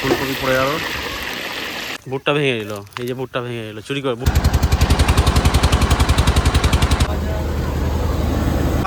ফুলকপি পড়ে গেল বুটটা ভেঙে গেল। এই যে বুটটা ভেঙে গেল। চুরি করে বুট।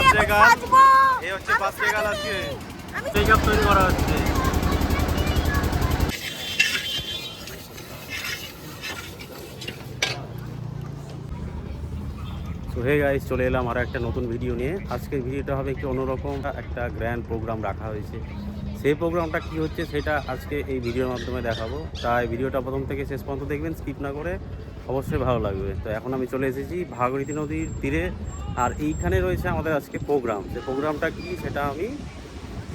এখন সাজবো। এই হচ্ছে আমি পাত্রে গাল সাজিনি। আজকে আমি মেকআপ তৈরি করা হচ্ছে তো হে গাইস চলে এলাম আর একটা নতুন ভিডিও নিয়ে। আজকের ভিডিওটা হবে একটু অন্যরকম, একটা গ্র্যান্ড প্রোগ্রাম রাখা হয়েছে। সেই প্রোগ্রামটা কি হচ্ছে সেটা আজকে এই ভিডিওর মাধ্যমে দেখাবো। তাই ভিডিওটা প্রথম থেকে শেষ পর্যন্ত দেখবেন স্কিপ না করে অবশ্যই ভালো লাগবে। তো এখন আমি চলে এসেছি ভাগীরথী নদীর তীরে, আর এইখানে রয়েছে আমাদের আজকে প্রোগ্রাম যে প্রোগ্রামটা কি সেটা আমি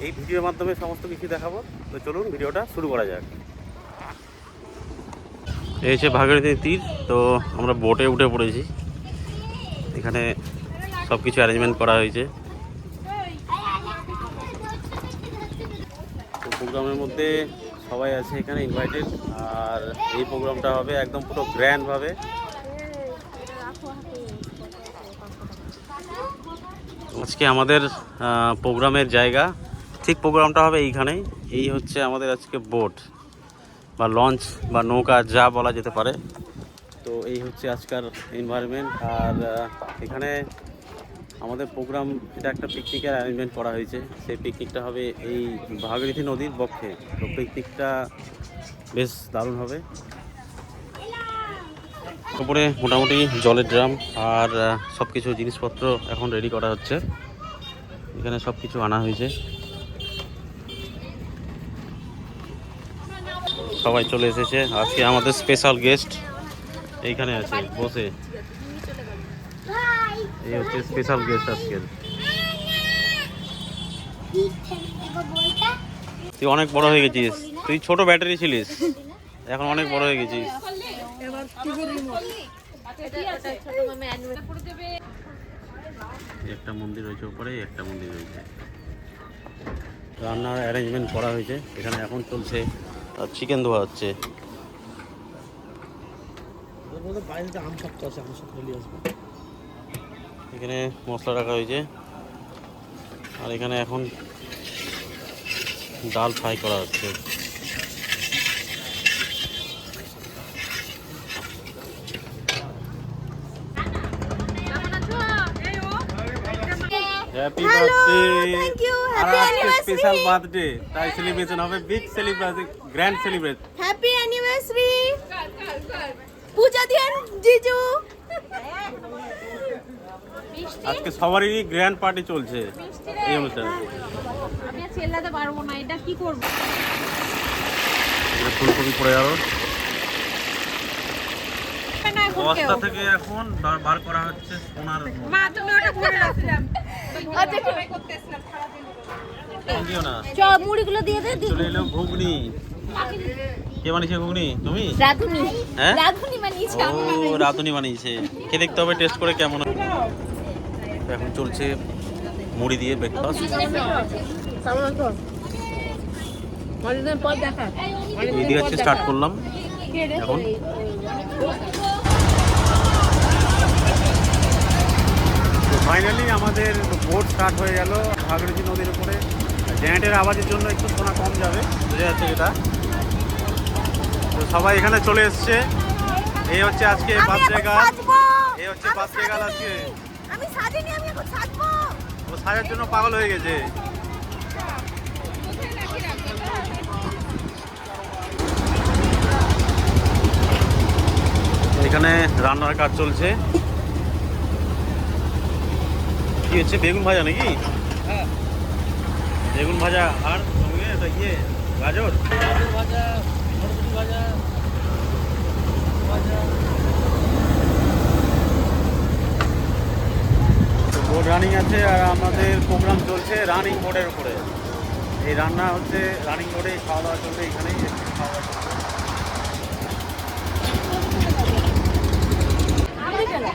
এই ভিডিওর মাধ্যমে সমস্ত কিছু দেখাবো। তো চলুন ভিডিওটা শুরু করা যাক। এই হচ্ছে ভাগীরথী তীর, তো আমরা বোটে উঠে পড়েছি। এখানে সব কিছু অ্যারেঞ্জমেন্ট করা হয়েছে। প্রোগ্রামের মধ্যে সবাই আছে এখানে ইনভাইটেড আর এই প্রোগ্রামটা হবে একদম পুরো গ্র্যান্ডভাবে আজকে আমাদের প্রোগ্রামের জায়গা, ঠিক প্রোগ্রামটা হবে এইখানেই। এই হচ্ছে আমাদের আজকে বোট বা লঞ্চ বা নৌকা, যা বলা যেতে পারে। তো এই হচ্ছে আজকার এনভায়রনমেন্ট আর এখানে আমাদের প্রোগ্রাম এটা একটা পিকনিকের অ্যারেঞ্জমেন্ট করা হয়েছে। সেই পিকনিকটা হবে এই ভাগীরথী নদীর পক্ষে। তো পিকনিকটা বেশ দারুণ হবে। উপরে মোটামুটি জলের ড্রাম, আর সব কিছু জিনিসপত্র এখন রেডি করা হচ্ছে। এখানে সব কিছু আনা হয়েছে। সবাই চলে এসেছে। আজকে আমাদের স্পেশাল গেস্ট এইখানে আছে বসে। এই হচ্ছে স্পেশাল গেস্ট আজকের। তুই অনেক বড় হয়ে গেছিস। তুই ছোট ব্যাটারি ছিলিস। এখন অনেক বড় হয়ে গেছিস। একটা মন্দির রয়েছে এই একটা মন্দির রয়েছে রান্নার অ্যারেঞ্জমেন্ট করা হয়েছে। এখানে এখন চলছে চিকেন ধোয়া হচ্ছে। এখানে মশলা রাখা হয়েছে। আর এখানে এখন ডাল ফ্রাই করা হচ্ছে। হ্যাপি বার্থডে আর আজকে স্পেশাল বার্থডে তাই সেলিব্রেশন হবে big celebration grand celebrate happy anniversary Puja দিয়েন জিজু। আজকে সবারই গ্র্যান্ড পার্টি চলছে এই অনুষ্ঠানে। আমি আর চেল্লাতে পারব না এটা কি করব? এটা ফুলকপি পড়ে গেল এখন বস্তা থেকে এখন বার- করা হচ্ছে সোনার মা তুমি ওটা ভরে রাখছিলাম। আচ্ছা দিও না। চ মুড়িগুলো দিয়ে দে চলে ঘুগনি। কে বানিয়েছে ঘুগনি? তুমি? রাধুনি। হ্যাঁ? রাধুনি বানিয়েছে ও রাঁধুনি বানিয়েছে। কে দেখতে হবে টেস্ট করে কেমন। এখন চলছে মুড়ি দিয়ে ব্রেকফাস্ট দিয়ে হচ্ছে স্টার্ট করলাম। এখন। ফাইনালি আমাদের বোট স্টার্ট হয়ে গেল ভাগীরথী নদীর উপরে। জেনারেটের আওয়াজের জন্য একটু শোনা কম যাবে। বোঝা যাচ্ছে তো সবাই এখানে চলে এসছে। এই হচ্ছে আজকে গার্ল। সাজবো। এই হচ্ছে গার্ল সাজিনি। আজকে। ও সাজার জন্য পাগল হয়ে গেছে। এখানে রান্নার কাজ চলছে। কি হচ্ছে বেগুন ভাজা নাকি? বেগুন ভাজা আর সঙ্গে এটা ইয়ে গাজর? ভাজা ভাজা বোর্ড রানিং আছে আর আমাদের প্রোগ্রাম চলছে রানিং বোর্ডের উপরে। এই রান্না হচ্ছে রানিং বোর্ডে খাওয়া দাওয়া চলবে এখানেই। খাওয়া দাওয়া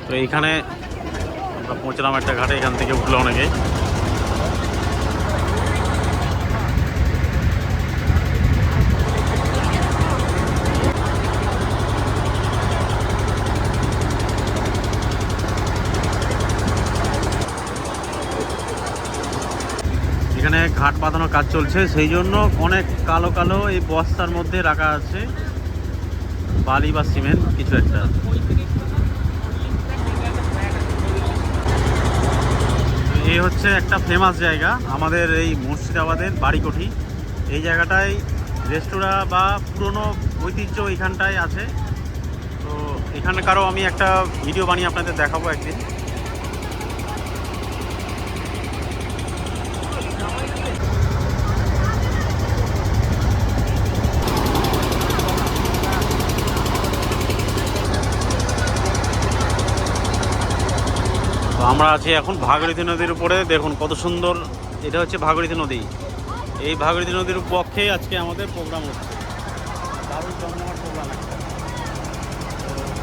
তো এইখানে আমরা পৌঁছলাম একটা ঘাটে এখান থেকে উঠল অনেকে এখানে ঘাট বাঁধানোর কাজ চলছে, সেই জন্য অনেক কালো কালো এই বস্তার মধ্যে রাখা আছে। বালি বা সিমেন্ট, কিছু একটা। এই হচ্ছে একটা ফেমাস জায়গা, আমাদের এই মুর্শিদাবাদের বাড়িকঠি। এই জায়গাটায় রেস্তোরাঁ বা পুরনো ঐতিহ্য এখানটায় আছে। তো এখানকারও আমি একটা ভিডিও বানিয়ে আপনাদের দেখাবো একদিন। আমরা আছি এখন ভাগীরথী নদীর উপরে। দেখুন কত সুন্দর, এটা হচ্ছে ভাগীরথী নদী। এই ভাগীরথী নদীর পক্ষে আজকে আমাদের প্রোগ্রাম হচ্ছে। দারুণ জমজমাট প্রোগ্রাম একটা।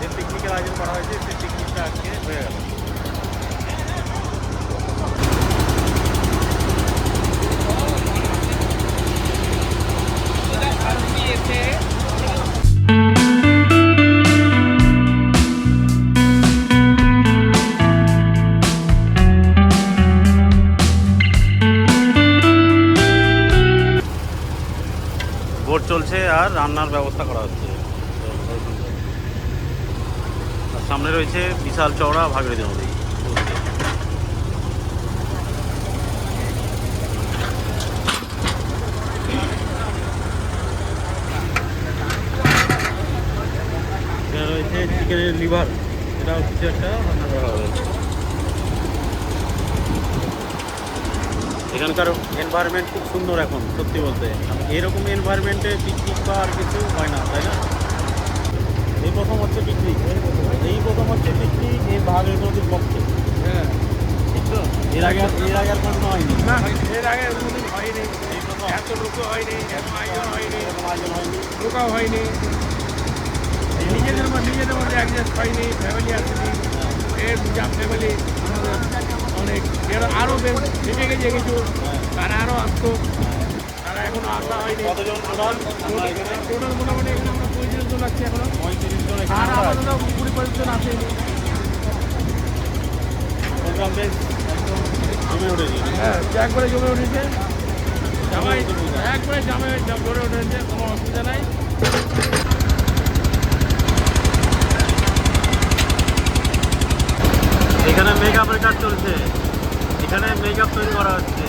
যে পিকনিকের আয়োজন করা হয়েছে, সেই পিকনিকটা আজকে হয়ে গেল। বোট আর রান্নার ব্যবস্থা করা হচ্ছে। আর সামনে রয়েছে বিশাল চওড়া ভাগীরথী নদী। রয়েছে চিকেনের লিভার। এটাও কিছু একটা রান্না করা হবে এখানকার এনভায়রনমেন্ট খুব সুন্দর এখন সত্যি বলতে। এরকম এনভায়রনমেন্টে পিকনিক বা আর কিছু হয় না তাই না? এই প্রথম হচ্ছে পিকনিক এই প্রথম হচ্ছে পিকনিক এই ভাগের নদীর পক্ষে হ্যাঁ ঠিক তো। এর আগে এর আগে আর হয়নি? না এর আগে কোনোদিন হয়নি। এত লোক হয়নি এত আয়োজন হয়নি আয়োজন হয়নি। লোকাও হয়নি। নিজেদের মধ্যে নিজেদের মধ্যে অ্যাডজাস্ট হয়নি ফ্যামিলি আসেনি। এর যা ফ্যামিলি এরা আরও ভেবে গেছে কিছু। তারা আরও আসতো। তারা এখনও আসা হয়নি। টোটাল মোটামুটি এখানে আমরা পঁয়ত্রিশ জন লাগছে এখনও। পঁয়ত্রিশ জন আর আমাদের কুড়ি পঁচিশ জন আসেনি হ্যাঁ একবারে জমে উঠেছে। জামাই একবারে জামে জমে উঠেছে কোনো অসুবিধা নাই। এখানে মেকআপের কাজ চলছে। এখানে মেকআপ তৈরি করা হচ্ছে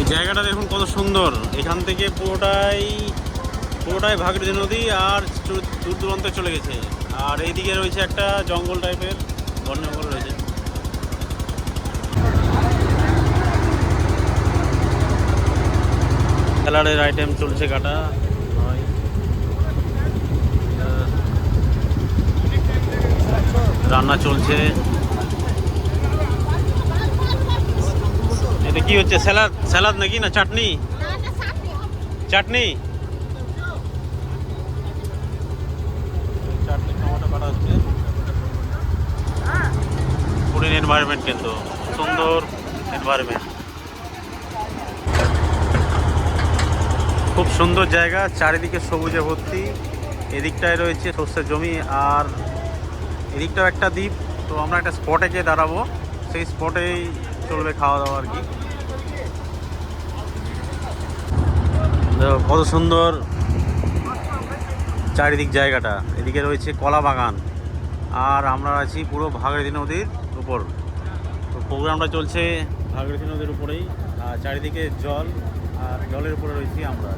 এই জায়গাটা দেখুন কত সুন্দর থেকে পুরোটাই পুরোটাই ভাগীরথী নদী আর দূর দূরান্তে চলে গেছে। আর এইদিকে রয়েছে একটা জঙ্গল টাইপের বন জঙ্গল রয়েছে। স্যালাডের আইটেম চলছে কাটা। রান্না চলছে। এটা কি হচ্ছে, স্যালাদ স্যালাদ নাকি না চাটনি? চাটনি। পুরীর এনভায়রনমেন্ট কিন্তু সুন্দর এনভায়রনমেন্ট খুব সুন্দর জায়গা, চারিদিকে সবুজে ভর্তি। এদিকটায় রয়েছে শস্যের জমি আর এদিকটাও একটা দ্বীপ। তো আমরা একটা স্পটে গিয়ে দাঁড়াবো। সেই স্পটেই চলবে খাওয়া দাওয়া আর কি। কত সুন্দর চারিদিক জায়গাটা। এদিকে রয়েছে কলা বাগান। আর আমরা আছি পুরো ভাগীরথী নদীর উপর। তো প্রোগ্রামটা চলছে ভাগীরথী নদীর উপরেই। আর চারিদিকে জল, আর জলের উপরে রয়েছি আমরা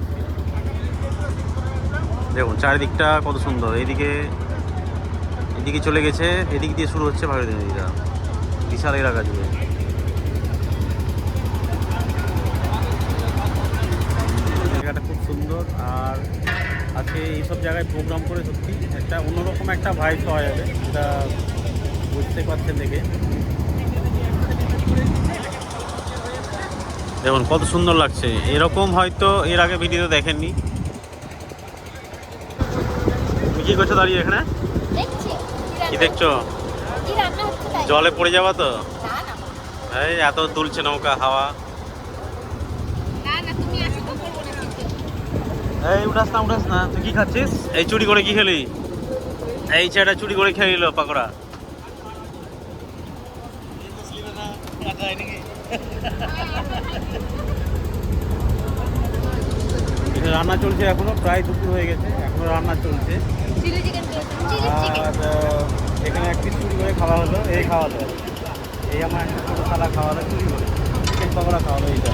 দেখুন, চারিদিকটা কত সুন্দর। এদিকে এদিকে চলে গেছে, এদিক দিয়ে শুরু হচ্ছে ভাগীরথী নদীটা। বিশাল এলাকা জুড়ে জায়গাটা খুব সুন্দর আর আজকে এইসব জায়গায় প্রোগ্রাম করে সত্যি একটা অন্যরকম একটা ভাইব পাওয়া যাবে এটা বুঝতে পারছেন দেখে। দেখুন কত সুন্দর লাগছে। এরকম হয়তো এর আগে ভিডিও দেখেননি। তুমি কি করছ দাঁড়িয়ে এখানে? কি দেখছ? জলে পড়ে যাবা তো? না না। এই এত দুলছে নৌকা হাওয়া না না তুমি আসো তো করব না কিন্তু এই উঠাস না উঠাস না। তুই কি খাচ্ছিস? এই চুরি করে কি খেলি? এই ছেলেটা চুরি করে খেয়ে নিল পাকোড়া। রান্না চলছে এখনও প্রায় দুপুর হয়ে গেছে এখনও রান্না চলছে। চিলি চিকেন চিলি চিকেন আর এখানে এক পিস চুরি করে খাওয়া হলো এই খাওয়ালো এই আমার একটা ছোটো থালা খাওয়ালো চুরি করে। চিকেন পকোড়া খাওয়ালো এইটা।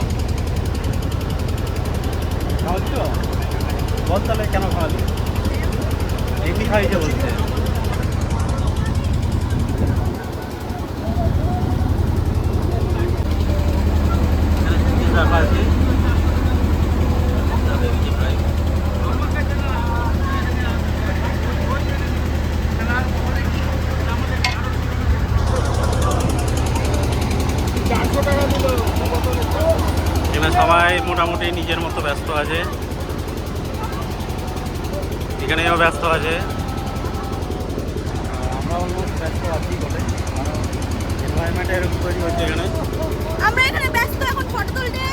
খাওয়াচ্ছ বল তাহলে কেন খাওয়ালি এমনি খাইছে বলছে রাখা আছে। এখানে সবাই মোটামুটি নিজের মতো ব্যস্ত আছে এখানেও ব্যস্ত আছে। আমরা অলমোস্ট ব্যস্ত আছি বলে এনভায়রনমেন্ট এরকম তৈরি হচ্ছে এখানে। আমরা এখানে ব্যস্ত এখন ফটো তুলতে।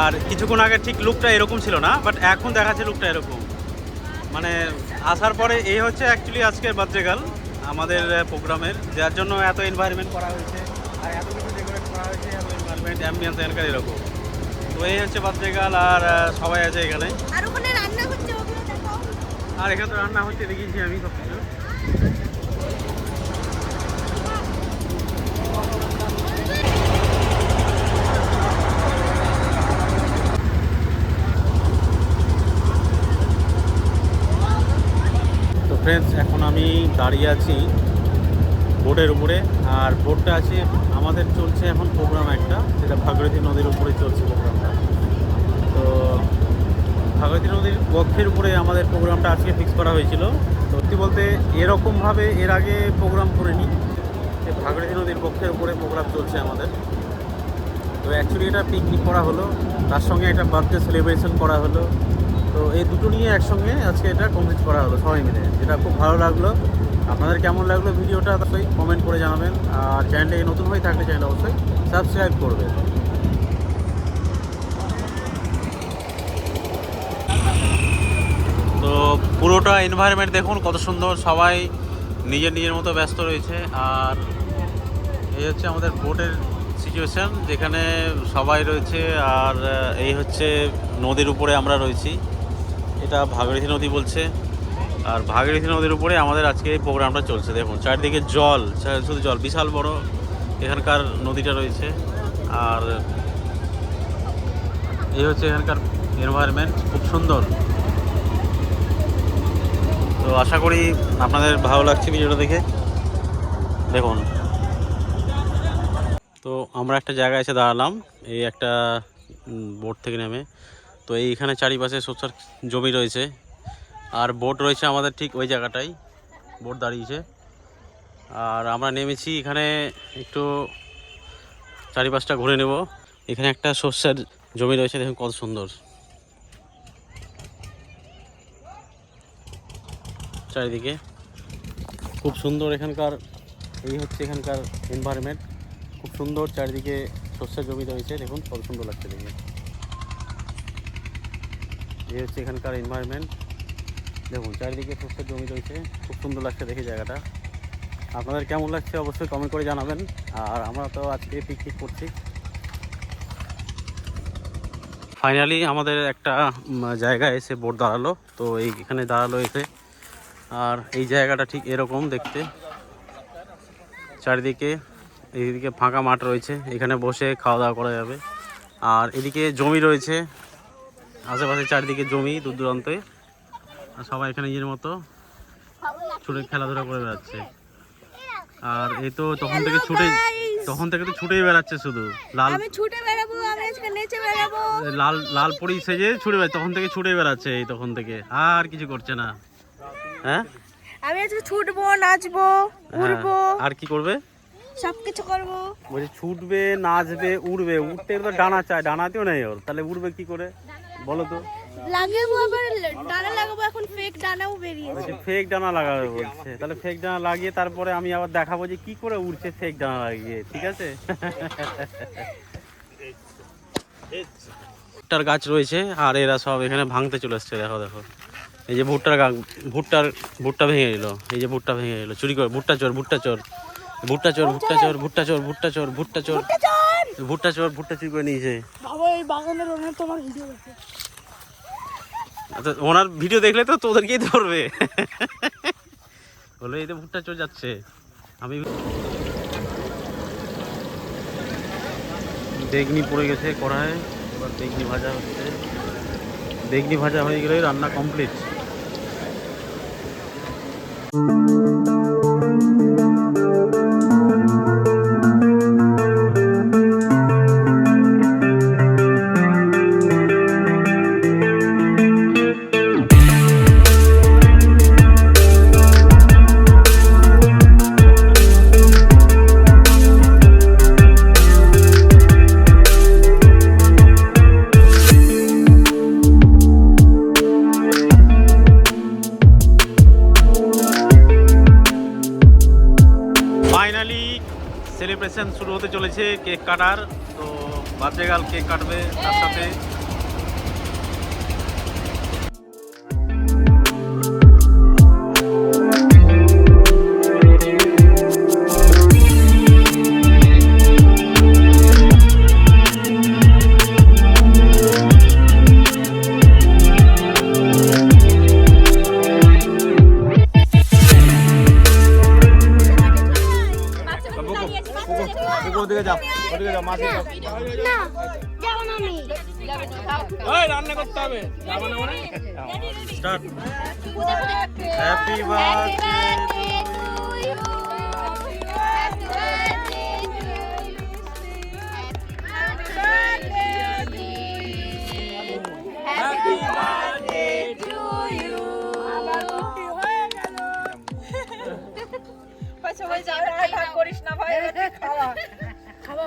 আর কিছুক্ষণ আগে ঠিক লুকটা এরকম ছিল না বাট এখন দেখাচ্ছে লুকটা এরকম। মানে আসার পরে এই হচ্ছে অ্যাকচুয়ালি আজকের বার্থডেগাল আমাদের প্রোগ্রামের যার জন্য এত এনভায়রনমেন্ট করা হয়েছে আর এত কিছু ডেকোরেট করা হয়েছে এত এনভায়রনমেন্ট অ্যাম্বিয়েন্স এখানকার এরকম। তো এই হচ্ছে বার্থডেগাল আর সবাই আছে এখানে। আর ওখানে রান্না হচ্ছে আর এখানে তো রান্না হচ্ছে, দেখিয়েছি আমি সব ফ্রেন্ডস এখন আমি দাঁড়িয়ে আছি বোটের উপরে, আর বোটটা আছে, আমাদের চলছে এখন প্রোগ্রাম একটা, যেটা ভাগীরথী নদীর উপরে চলছে প্রোগ্রামটা। ভাগীরথী নদীর বক্ষের উপরে আমাদের প্রোগ্রামটা আজকে ফিক্স করা হয়েছিল। সত্যি বলতে এরকমভাবে এর আগে প্রোগ্রাম করিনি। যে ভাগীরথী নদীর বক্ষের উপরে প্রোগ্রাম চলছে আমাদের। তো অ্যাকচুয়ালি এটা পিকনিক করা হলো। তার সঙ্গে একটা বার্থডে সেলিব্রেশন করা হলো। তো এই দুটো নিয়ে একসঙ্গে আজকে এটা কমপ্লিট করা হলো সবাই মিলে। যেটা খুব ভালো লাগল। আপনাদের কেমন লাগল ভিডিওটা অবশ্যই কমেন্ট করে জানাবেন। আর চ্যানেলটাকে নতুন হয়ে থাকলে চ্যানেল অবশ্যই সাবস্ক্রাইব করবেন। তো পুরোটা এনভায়রনমেন্ট দেখুন, কত সুন্দর সবাই নিজের নিজের মতো ব্যস্ত রয়েছে। আর এই হচ্ছে আমাদের বোটের সিচুয়েশান যেখানে সবাই রয়েছে, আর এই হচ্ছে নদীর উপরে আমরা রয়েছি। এটা ভাগীরথী নদী বলছে। আর ভাগীরথী নদীর উপরে আমাদের আজকে এই প্রোগ্রামটা চলছে। দেখুন, চারিদিকে জল শুধু জল, বিশাল বড় এখানকার নদীটা রয়েছে। আর এই হচ্ছে এখানকার এনভায়রনমেন্ট খুব সুন্দর। তো আশা করি আপনাদের ভালো লাগছে ভিডিওটা দেখে। দেখুন। তো আমরা একটা জায়গায় এসে দাঁড়ালাম, এই একটা বোট থেকে নেমে। তো এইখানে চারিপাশে শস্যর জমি রয়েছে। আর বোট রয়েছে আমাদের ঠিক ওই জায়গাটাই, বোট দাঁড়িয়েছে। আর আমরা নেমেছি এখানে একটু চারিপাশটা ঘুরে নেব। এখানে একটা শস্যের জমি রয়েছে, দেখুন কত সুন্দর। চারিদিকে। খুব সুন্দর এখানকার, এই হচ্ছে এখানকার এনভায়রনমেন্ট খুব সুন্দর চারিদিকে শস্যের জমি রয়েছে, দেখুন কত সুন্দর লাগছে দেখে। এই হচ্ছে এখানকার এনভায়রনমেন্ট দেখুন, চারিদিকে শস্যের জমি রয়েছে, খুব সুন্দর লাগছে দেখে জায়গাটা। আপনাদের কেমন লাগছে অবশ্যই কমেন্ট করে জানাবেন। আর আমরা তো আজকে পিকনিক করছি। ফাইনালি আমাদের একটা জায়গায় এসে বোট দাঁড়াল। তো এইখানে দাঁড়াল এসে আর এই জায়গাটা ঠিক এরকম দেখতে। চারিদিকে এইদিকে ফাঁকা মাঠ রয়েছে এখানে বসে খাওয়া দাওয়া করা যাবে। আর এদিকে জমি রয়েছে আশেপাশে চারিদিকে জমি দূর দূরান্তে। আর সবাই এখানে নিজের মতো ছুটে খেলাধুলা করে বেড়াচ্ছে। আর এই তো তখন থেকে ছুটে তখন থেকে তো ছুটেই বেড়াচ্ছে শুধু। লাল ছুটে বেড়াবো লাল লাল পরি সেজে ছুটে বেড়াচ্ছে তখন থেকে ছুটে বেড়াচ্ছে এই তখন থেকে। আর কিছু করছে না। হ্যাঁ? আমি আজকে ছুটবো নাচবো উড়বো হ্যাঁ, আর কি করবে? সবকিছু করব। বলছি ছুটবে নাচবে উড়বে। উঠতে তো ডানা চায় ডানাতেও নেই ওর। তাহলে উড়বে কি করে? বলো তো। লাগাবো আবার ডানা লাগাবো এখন ফেক ডানাও বেরিয়েছে ফেক ডানা লাগাবে বলছে। তাহলে ফেক ডানা লাগিয়ে তারপরে আমি আবার দেখাবো যে কি করে উড়ছে ফেক ডানা লাগিয়ে ঠিক আছে? ভুট্টার গাছ রয়েছে আর এরা সব এখানে ভাঙতে চলে এসছে দেখো দেখো। এই যে ভুট্টার গাছ ভুট্টার ভুট্টা ভেঙে এলো এই যে ভুট্টা ভেঙে এলো চুরি করে ভুট্টা চোর ভুট্টা চোর। ভুট্টা চোর ভুট্টা চোর ভুট্টা চোর ভুট্টা চোর ভুট্টা চোর। ভুট্টা চোর! ভুট্টা চুরি করে নিয়েছে। আচ্ছা ওনার ভিডিও দেখলে তো তোদেরকেই ধরবে। বলে এই তো ভুট্টা চোর যাচ্ছে। আমি বেগনি পড়ে গেছে কড়ায় এবার বেগনি ভাজা হচ্ছে। বেগনি ভাজা হয়ে গেলে রান্না কমপ্লিট Thank you. চলেছে কেক কাটার তো বাচ্চা গাল কেক কাটবে তার সাথে। যাও মাঝে যাও না যাব না আমি। ওই রান্না করতে হবে। হ্যাপি বার্থডে টু ইউ খাওয়া। খাওয়া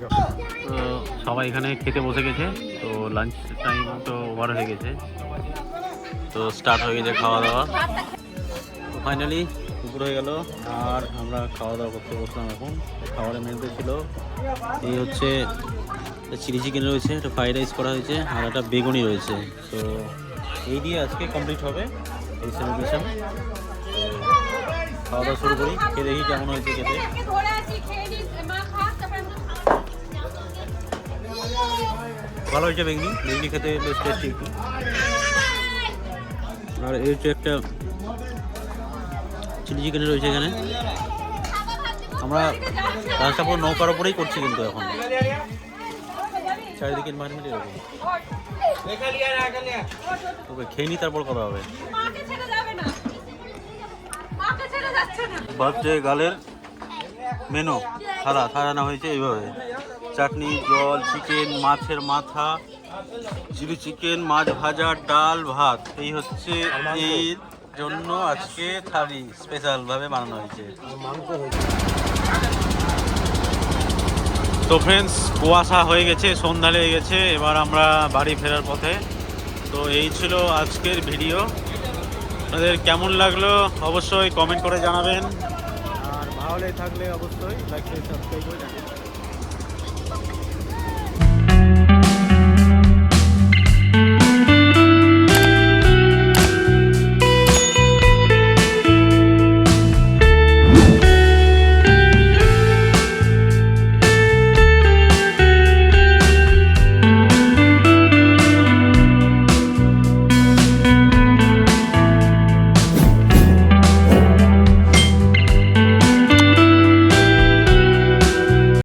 তো সবাই এখানে খেতে বসে গেছে, তো লাঞ্চ টাইম তো ওভার হয়ে গেছে। তো স্টার্ট হয়ে গেছে খাওয়া দাওয়া। তো ফাইনালি দুপুর হয়ে গেল, আর আমরা খাওয়া দাওয়া করতে বসলাম এখন। খাবারের মেনুতে ছিল, এই হচ্ছে চিলি চিকেন রয়েছে একটা ফ্রাইড রাইস করা হয়েছে, আর একটা বেগুনি রয়েছে। তো এই দিয়ে আজকে কমপ্লিট হবে এই সেলিব্রেশন খাওয়া দাওয়া শুরু করি, খেয়ে দেখি কেমন হয়েছে খেতে। ভালো হয়েছে বেগনি বেগনি খেতে বেশ টেস্টি আর এই হচ্ছে একটা চিলি চিকেন রয়েছে এখানে। আমরা রাস্তা পুরো নৌকার ওপরেই করছি কিন্তু এখন। চারিদিকে এনভায়রনমেন্ট এরকম। ওকে, খেয়ে নি তারপর কথা হবে। না গালের মেনু সারা সাজানো হয়েছে, এইভাবে। চাটনি, জল চিকেন মাছের মাথা, চিলি চিকেন, মাছ ভাজা, ডাল, ভাত। এই হচ্ছে এর জন্য আজকে থালি স্পেশাল ভাবে বানানো হয়েছে। তো ফ্রেন্ডস কুয়াশা হয়ে গেছে, সন্ধ্যা লেগে গেছে, এবার আমরা বাড়ি ফেরার পথে। তো এই ছিল আজকের ভিডিও আপনাদের কেমন লাগল অবশ্যই কমেন্ট করে জানাবেন। আর ভালো থাকলে অবশ্যই লাইক সাবস্ক্রাইব করে জানাবেন।